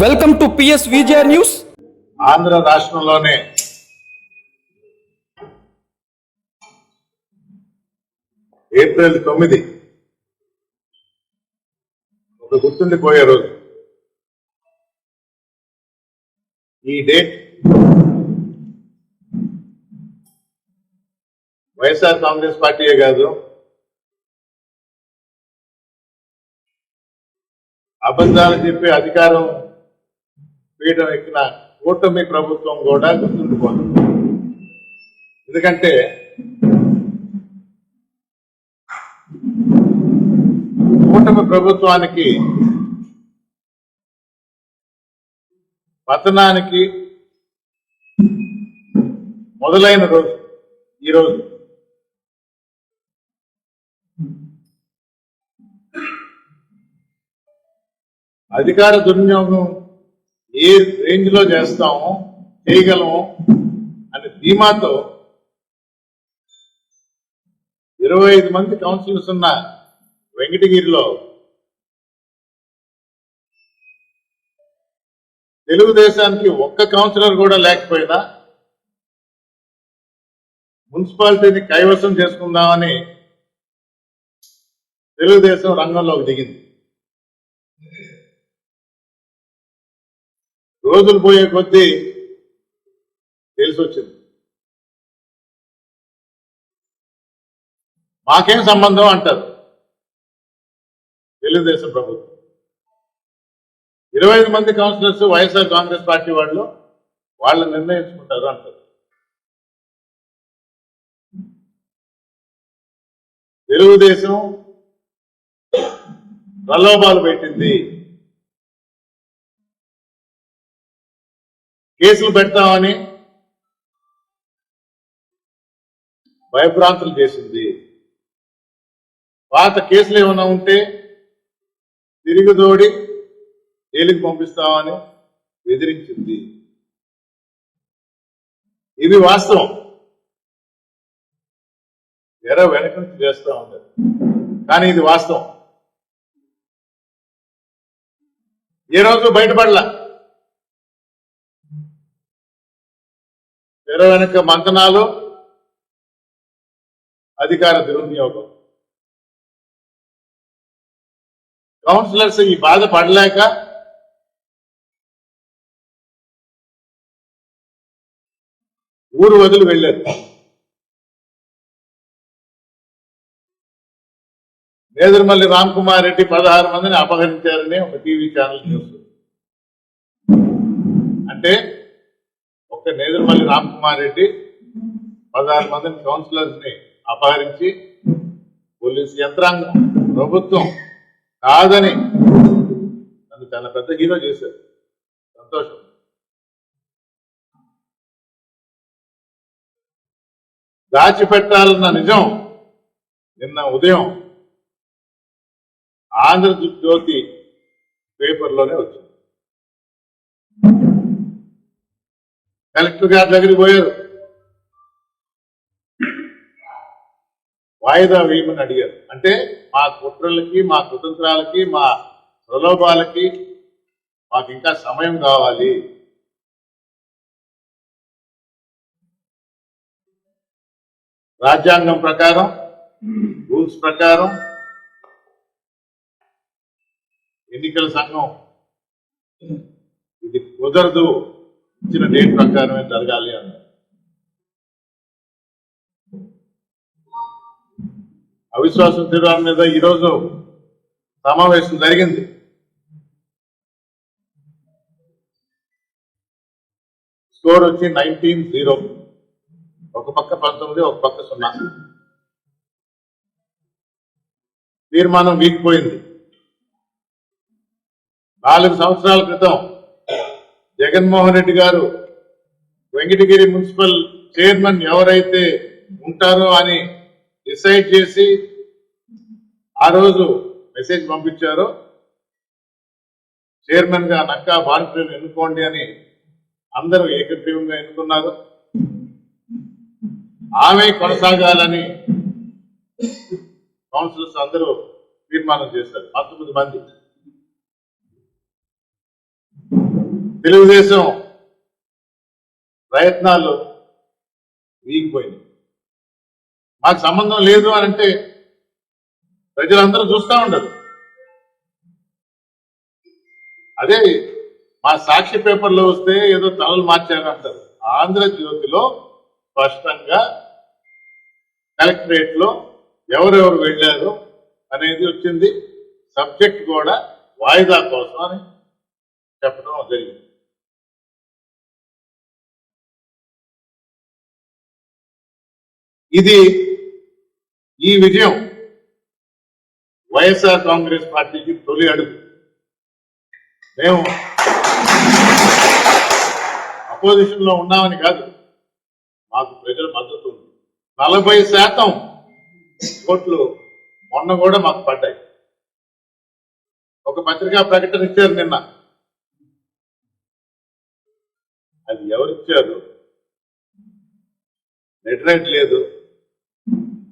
Welcome to PS Vijaya news Andhra రాష్ట్రంలోనే April తొమ్మిది ఒక గుర్తుండిపోయే రోజు. ఈ డేట్ వైఎస్ఆర్ కాంగ్రెస్ పార్టీయే కాదు అబద్ధాలు చెప్పే అధికారం పీఠం ఎక్కిన కూటమి ప్రభుత్వం కూడా గుర్తుండిపోదు. ఎందుకంటే కూటమి ప్రభుత్వానికి పతనానికి మొదలైన రోజు ఈ రోజు. అధికార దుర్వినియోగం ఏ రేంజ్లో చేస్తాము చేయగలము అనే ధీమాతో ఇరవై ఐదు మంది కౌన్సిలర్స్ ఉన్న వెంకటగిరిలో తెలుగుదేశానికి ఒక్క కౌన్సిలర్ కూడా లేకపోయినా మున్సిపాలిటీని కైవసం చేసుకుందామని తెలుగుదేశం రంగంలోకి దిగింది. రోజులు పోయే కొద్దీ తెలిసొచ్చింది. మాకేం సంబంధం అంటారు? తెలుగుదేశం ప్రభుత్వం. ఇరవై ఐదు మంది కౌన్సిలర్స్ వైఎస్ఆర్ కాంగ్రెస్ పార్టీ వాళ్ళు వాళ్ళు నిర్ణయించుకుంటారు అంటారు. తెలుగుదేశం ప్రలోభాలు పెట్టింది. కేసులు పెడతామని భయభ్రాంతులు చేసింది. పాత కేసులు ఏమైనా ఉంటే తిరిగిదోడి జైలుకి పంపిస్తామని బెదిరించింది. ఇది వాస్తవం. ఎర వెనక నుంచి చేస్తా ఉండదు కానీ ఇది వాస్తవం. ఏ రోజు బయటపడలా? తెర వెనక మంతనాలు అధికార దుర్వినియోగం. కౌన్సిలర్స్ ఈ బాధ పడలేక ఊరు వదిలి వెళ్ళారు. నేదురుమల్లి రామ్ కుమార్ రెడ్డి పదహారు మందిని అపహరించారని ఒక టీవీ ఛానల్ న్యూస్ అంటే ఒక్క నేదురుమల్లి రామ్ కుమార్ రెడ్డి పదహారు మందిని కౌన్సిలర్స్ని అపహరించి పోలీసు యంత్రాంగం ప్రభుత్వం కాదని నన్ను చాలా పెద్ద హీరో చేశారు. సంతోషం. దాచిపెట్టాలన్న నిజం నిన్న ఉదయం ఆంధ్రజ్యోతి పేపర్లోనే వచ్చింది. కలెక్టర్ గారి దగ్గరికి పోయారు. వాయిదా వేయమని అడిగారు. అంటే మా కుట్రలకి మా కుతంత్రాలకి మా ప్రలోభాలకి మాకు ఇంకా సమయం కావాలి. రాజ్యాంగం ప్రకారం రూల్స్ ప్రకారం ఎన్నికల సంఘం ఇది కుదరదు. ఇచ్చిన డేట్ ప్రకారమే జరగాలి అన్నారు అవిశ్వాసం తీర్మానం మీద ఈరోజు సమావేశం జరిగింది. స్కోర్ వచ్చి నైన్టీన్ జీరో. ఒక పక్క పంతొమ్మిది ఒక పక్క సున్నా. తీర్మానం వీగిపోయింది నాలుగు సంవత్సరాల క్రితం జగన్మోహన్ రెడ్డి గారు వెంకటగిరి మున్సిపల్ చైర్మన్ ఎవరైతే ఉంటారో అని డిసైడ్ చేసి ఆ రోజు మెసేజ్ పంపించారో చైర్మన్గా నక్కా భారతీయులు ఎన్నుకోండి అని అందరూ ఏకగ్రీవంగా ఎన్నుకున్నారు. ఆమె కొనసాగాలని కౌన్సిలర్స్ అందరూ తీర్మానం చేశారు. పంతొమ్మిది మంది. తెలుగుదేశం ప్రయత్నాలు వీగిపోయినాయి. మాకు సంబంధం లేదు అని అంటే ప్రజలందరూ చూస్తూ ఉండరు. అదే మా సాక్షి పేపర్లో వస్తే ఏదో తలలు మార్చారు అంటారు ఆంధ్రజ్యోతిలో స్పష్టంగా కలెక్టరేట్లో ఎవరెవరు వెళ్ళారు అనేది వచ్చింది. సబ్జెక్ట్ కూడా వాయిదా కోసం అని చెప్పడం జరిగింది. ఇది ఈ విజయం వైఎస్ఆర్ కాంగ్రెస్ పార్టీకి తొలి అడుగు. మేము అపోజిషన్లో ఉన్నామని కాదు మాకు ప్రజల మద్దతు ఉంది. నలభై శాతం ఓట్లు మొన్న కూడా మాకు పడ్డాయి. ఒక పత్రికా ప్రకటన ఇచ్చారు నిన్న. అది ఎవరిచ్చారు నెట్రైట్ లేదు.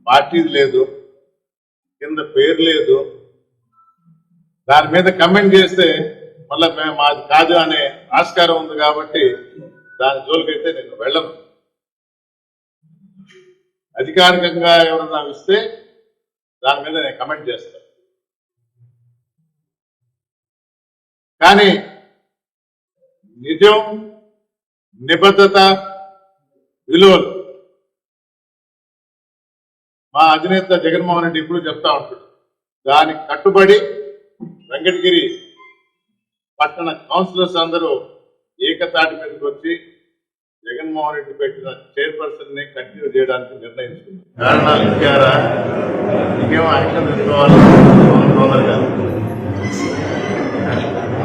పార్టీ లేదు కింద పేరు లేదు. దాని మీద కమెంట్ చేస్తే మళ్ళీ మేము మాది కాదు అనే ఆస్కారం ఉంది కాబట్టి దాని జోలికైతే నేను వెళ్ళను. అధికారికంగా ఎవరన్నా ఇస్తే దాని మీద నేను కమెంట్ చేస్తాను. కానీ నిజం నిబద్ధత విలువలు మా అధినేత జగన్మోహన్ రెడ్డి ఇప్పుడు చెప్తా ఉంటాడు. దానికి కట్టుబడి వెంకటగిరి పట్టణ కౌన్సిలర్స్ అందరూ ఏకతాటి మీదకి వచ్చి జగన్మోహన్ రెడ్డి పెట్టిన చైర్పర్సన్ని కంటిన్యూ చేయడానికి నిర్ణయించుకున్నారు. కారణాలు ఇచ్చారా? ఇంకేమో యాక్షన్ తీసుకోవాలి? తొందరగా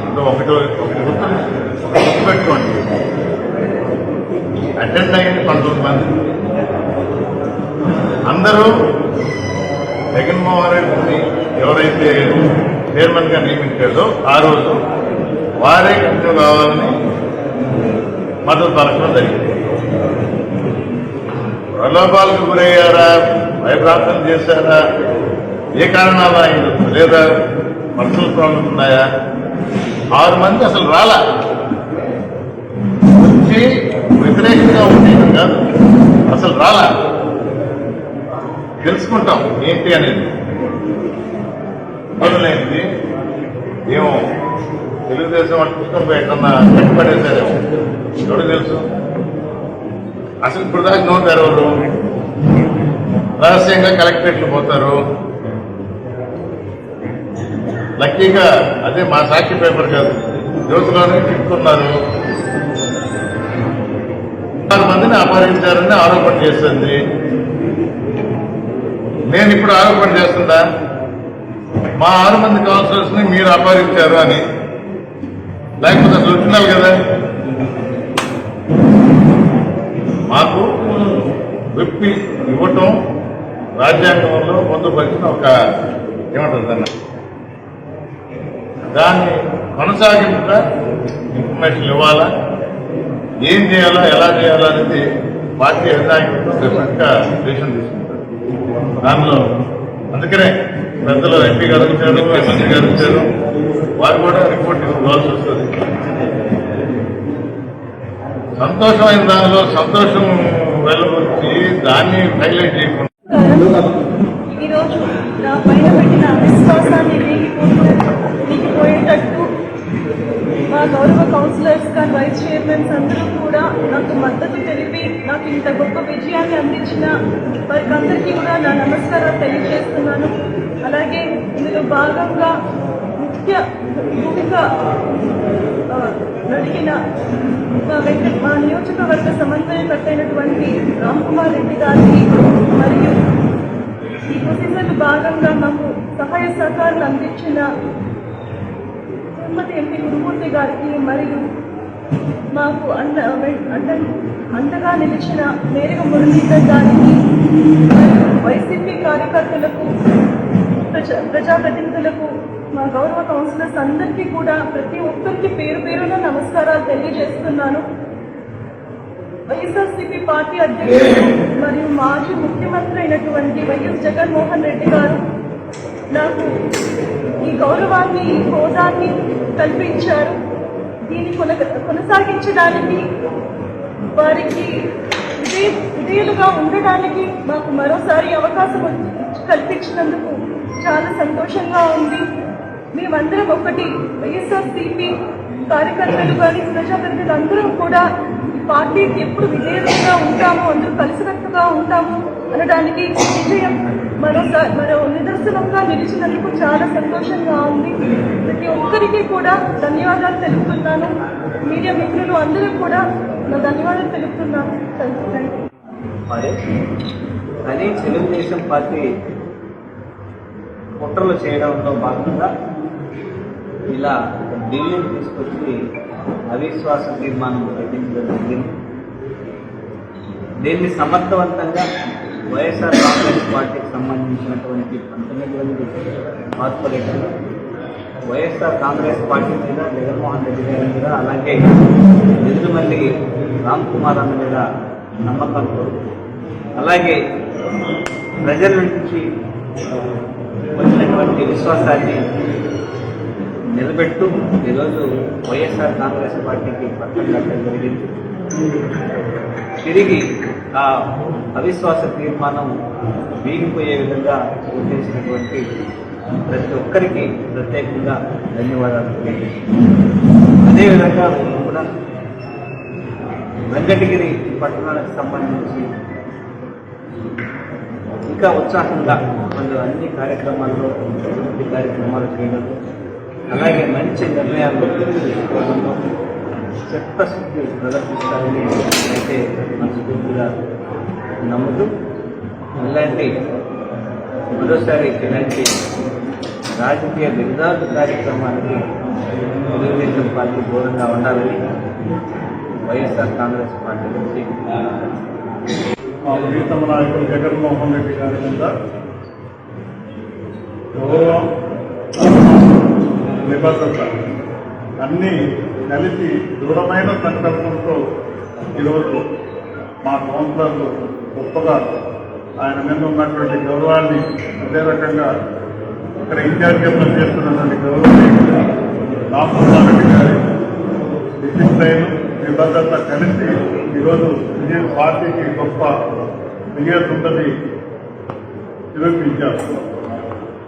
ఇప్పుడు ఒకటి ఒకటి గుర్తు అటెండ్ అయ్యింది పంతొమ్మిది మంది. అందరూ జగన్మోహన్ రెడ్డిని ఎవరైతే చైర్మన్గా నియమించాడో ఆ రోజు వారే కంటిన్యూ కావాలని మద్దతు పలకడం జరిగింది. ప్రలోభాలకు గురయ్యారా? భయప్రాంతం చేశారా? ఏ కారణాలు ఆయన లేదా పర్సనల్ ప్రాబ్లమ్స్ ఉన్నాయా? ఆరు మంది అసలు రాలా? వచ్చి వ్యతిరేకంగా ఉండేది కాదు. అసలు రాలా? తెలుసుకుంటాం ఏంటి అనేది. మొదలైంది ఏమో తెలుగుదేశం అంటే పుస్తకం పెట్టన్నా ఎక్కడన్నా కట్టుబడేశారేమో ఎవరు తెలుసు? అసలు ఇప్పుడు దాకా నోట్ తెరవరు రహస్యంగా కలెక్టరేట్లు పోతారు. లక్కీగా అదే మా సాక్షి పేపర్ కాదు. జ్యోతిలోనే తిట్టుకున్నారు ఆరు మందిని అపహరించారని ఆరోపణ చేస్తుంది నేను ఇప్పుడు ఆరోపణ చేస్తుందా? మా ఆరు మంది కౌన్సిలర్స్ని మీరు అపహరించారు అని. లేకపోతే అసలు వచ్చినారు కదా? మాకు విప్పి ఇవ్వటం రాజ్యాంగంలో పొందుపరిచిన ఒక ఏమంటుందన్న దాన్ని? కొనసాగింపుట ఇన్ఫర్మేషన్ ఇవ్వాలా? ఏం చేయాలా? ఎలా చేయాలా అనేది పార్టీ అధినాయకులతో డెఫినెట్గా డెసిషన్ తీసుకుంటారు దానిలో అందుకనే పెద్దలు ఎంపీ గారు వచ్చారు ఎమ్మెల్సీ గారు వచ్చారు. వారు కూడా రిపోర్ట్ ఇవ్వాల్సి వస్తుంది. సంతోషమైన దానిలో సంతోషం వెలువచ్చి దాన్ని హైలైట్ చేయకుండా ఈరోజు నా పైన పెట్టిన విశ్వాసాన్ని నీకిపోతూ నీకిపోయేటట్టు గౌరవ కౌన్సిలర్స్ కానీ వైస్ చైర్మన్స్ అందరూ కూడా నాకు మద్దతు తెలిపి నాకు ఇంత గొప్ప విజయాన్ని అందించిన వారికి అందరికీ కూడా నా నమస్కారాలు తెలియజేస్తున్నాను. అలాగే ఇందులో భాగంగా ముఖ్య భూమిక నడిగిన మా వెంకట మా నియోజకవర్గ సమన్వయకర్త అయినటువంటి రామ్ కుమార్ రెడ్డి గారికి మరియు ఈ ప్రొసీజర్లో భాగంగా మాకు సహాయ సహకారాలు అందించిన తిరుమతి ఎంపీ గురుమూర్తి గారికి మరియు మాకు అండ అండ అండగా నిలిచిన మేరగ మురళీధర్ గారికి వైసీపీ కార్యకర్తలకు ప్రజా ప్రజాప్రతినిధులకు మా గౌరవ కౌన్సిలర్స్ అందరికీ కూడా ప్రతి ఒక్కరికి పేరు పేరున నమస్కారాలు తెలియజేస్తున్నాను. వైఎస్ఆర్సీపీ పార్టీ అధ్యక్షుడు మరియు మాజీ ముఖ్యమంత్రి అయినటువంటి వైఎస్ జగన్మోహన్ రెడ్డి గారు నాకు ఈ గౌరవాన్ని ఈ హోదాన్ని కల్పించారు. దీన్ని కొన కొనసాగించడానికి వారికి విధే విధేయులుగా ఉండడానికి మాకు మరోసారి అవకాశం కల్పించినందుకు చాలా సంతోషంగా ఉంది. మేమందరం ఒకటి వైఎస్ఆర్సిపి కార్యకర్తలు కానీ ప్రజాప్రతినిధులు అందరం కూడా పార్టీకి ఎప్పుడు విధేయులుగా ఉంటాము అందరూ కలిసినట్టుగా ఉంటాము అనడానికి విజయం మరోసారి మరో నిదర్శనంగా నిలిచినందుకు చాలా సంతోషంగా ఉంది. ప్రతి ఒక్కరికి కూడా ధన్యవాదాలు తెలుపుతున్నాను. మీడియా మిత్రులు అందరూ కూడా నా ధన్యవాదాలు తెలుపుతున్నాను. అదే మరి తెలుగుదేశం పార్టీ కుట్రలు చేయడంలో భాగంగా ఇలా ఒక బిల్లుని తీసుకొచ్చి అవిశ్వాస తీర్మానం ప్రకటించడం జరిగింది. దీన్ని సమర్థవంతంగా వైఎస్ఆర్ కాంగ్రెస్ పార్టీకి సంబంధించినటువంటి పంతొమ్మిది మంది కార్పొరేటర్లు వైఎస్ఆర్ కాంగ్రెస్ పార్టీ మీద జగన్మోహన్ రెడ్డి గారి మీద అలాగే నిందుమల్లి రామ్ కుమార్ అన్న మీద నమ్మకంతో అలాగే ప్రజల నుంచి వచ్చినటువంటి విశ్వాసాన్ని నిలబెట్టు ఈరోజు వైఎస్ఆర్ కాంగ్రెస్ పార్టీకి పట్టం కట్టడం జరిగింది. తిరిగి ఆ అవిశ్వాస తీర్మానం వీగిపోయే విధంగా ఉద్దేశించినటువంటి ప్రతి ఒక్కరికి ప్రత్యేకంగా ధన్యవాదాలు అదేవిధంగా మేము కూడా వెంకటగిరి పట్టణాలకు సంబంధించి ఇంకా ఉత్సాహంగా వాళ్ళు అన్ని కార్యక్రమాల్లో అభివృద్ధి కార్యక్రమాలు చేయడం అలాగే మంచి నిర్ణయాలు తీసుకోవడంలో చిత్తశుద్ధి ప్రదర్శిస్తారని అయితే మనస్ఫూర్తిగా నమ్ముతూ ఇలాంటి మరోసారి ఇలాంటి రాజకీయ విరుదార్థ కార్యక్రమానికి తెలుగుదేశం పార్టీ దూరంగా ఉండాలని వైఎస్ఆర్ కాంగ్రెస్ పార్టీ నుంచి మా ప్రీతమ నాయకుడు జగన్మోహన్ రెడ్డి గారి మీద గౌరవం నిబద్ధత అన్నీ కలిసి దృఢమైన సంకల్పంతో ఈరోజు మా కౌన్సిలర్లు గొప్పగా ఆయన మీద ఉన్నటువంటి గౌరవాన్ని అదే రకంగా ఇక్కడ ఇన్ఛార్జిగా పనిచేస్తున్నటువంటి గౌరవాన్ని రామకుమారెడ్డి గారి డిసిప్లైన్ నిబద్ధత కలిసి ఈరోజు విజయ పార్టీకి గొప్ప విజయతుందని నిరూపించారు.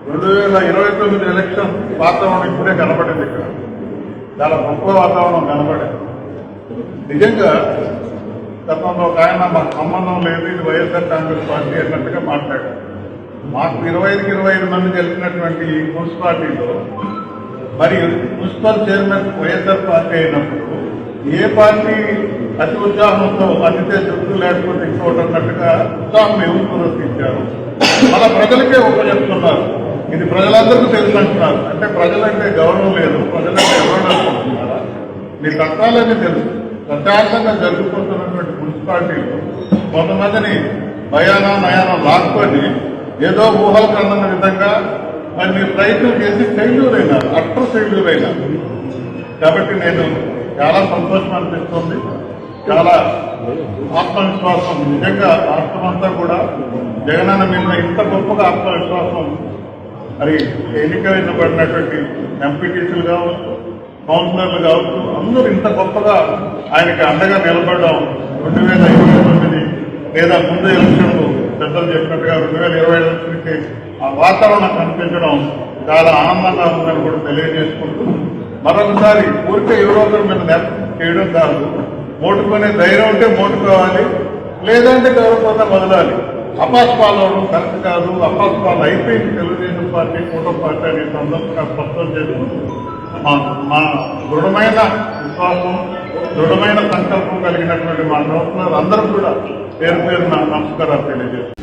రెండు వేల ఇరవై తొమ్మిది ఎలక్షన్ వాతావరణం ఇప్పుడే కనబడింది ఇక్కడ. చాలా గొప్ప వాతావరణం కనబడేది నిజంగా గతంలో ఒక ఆయన మాకు సంబంధం లేదు ఇది వైఎస్ఆర్ కాంగ్రెస్ పార్టీ అన్నట్టుగా మాట్లాడారు. మాకు ఇరవై ఐదుకి ఇరవై ఐదు మంది గెలిచినటువంటి ఈ మున్సిపాలిటీలో మరి మున్సిపల్ చైర్మన్ వైఎస్ఆర్ పార్టీ అయినప్పుడు ఏ పార్టీ అతి ఉత్సాహంతో అతితే చుట్టూ లేకపోతే ఇంకోటి అన్నట్టుగా ఉత్సాహం ఎవరు ప్రదర్శించారు మన ప్రజలకే ఉపయోగిస్తున్నారు ఇది ప్రజలందరికీ తెలుసు అంటున్నారు అంటే ప్రజలంటే గౌరవం లేదు. ప్రజలంటే ఎవరు అనుకుంటున్నారా మీ చట్టాలన్నీ తెలుసు. ప్రశాంతంగా జరుగుతున్నటువంటి మున్సిపాలిటీలు కొంతమందిని భయానా నయానం లాక్కొని ఏదో ఊహలు కన్న విధంగా మరి మీరు ప్రయత్నం చేసి ఫెయిల్యూర్ అయినారు. అట్టర్ ఫెయిల్యూర్ అయినారు. కాబట్టి నేను చాలా సంతోషం అనిపిస్తుంది. చాలా ఆత్మవిశ్వాసం. నిజంగా రాష్ట్రమంతా కూడా జగనన్న మీద ఇంత గొప్పగా ఆత్మవిశ్వాసం మరి ఎన్నికైనబడినటువంటి ఎంపీటీసీలు కావచ్చు కౌన్సిలర్లు కావచ్చు అందరూ ఇంత గొప్పగా ఆయనకి అండగా నిలబడడం రెండు వేల ఇరవై తొమ్మిది లేదా ముందు ఎలక్షన్లు పెద్దలు చెప్పినట్టుగా రెండు వేల ఇరవై ఎలక్షన్కి ఆ వాతావరణం కనిపించడం చాలా ఆనందంగా ఉందని కూడా తెలియజేసుకుంటూ మరొకసారి ఊరికే ఎవరో మీద నెప్ చేయడం కాదు. మోటుకునే ధైర్యం ఉంటే మోటుకోవాలి లేదంటే గౌరవపోతే వదలాలి. అపాస్పాలను కరెక్ట్ కాదు. అపాస్పాలు అయిపోయింది తెలుగుదేశం పార్టీ కూటమి పార్టీ అనే సందర్భంగా స్పష్టం చేస్తూ మా మా దృఢమైన విశ్వాసం దృఢమైన సంకల్పం కలిగినటువంటి మా కౌన్సిలర్ అందరూ కూడా పేరు పేరున నమస్కారాలు తెలియజేస్తున్నారు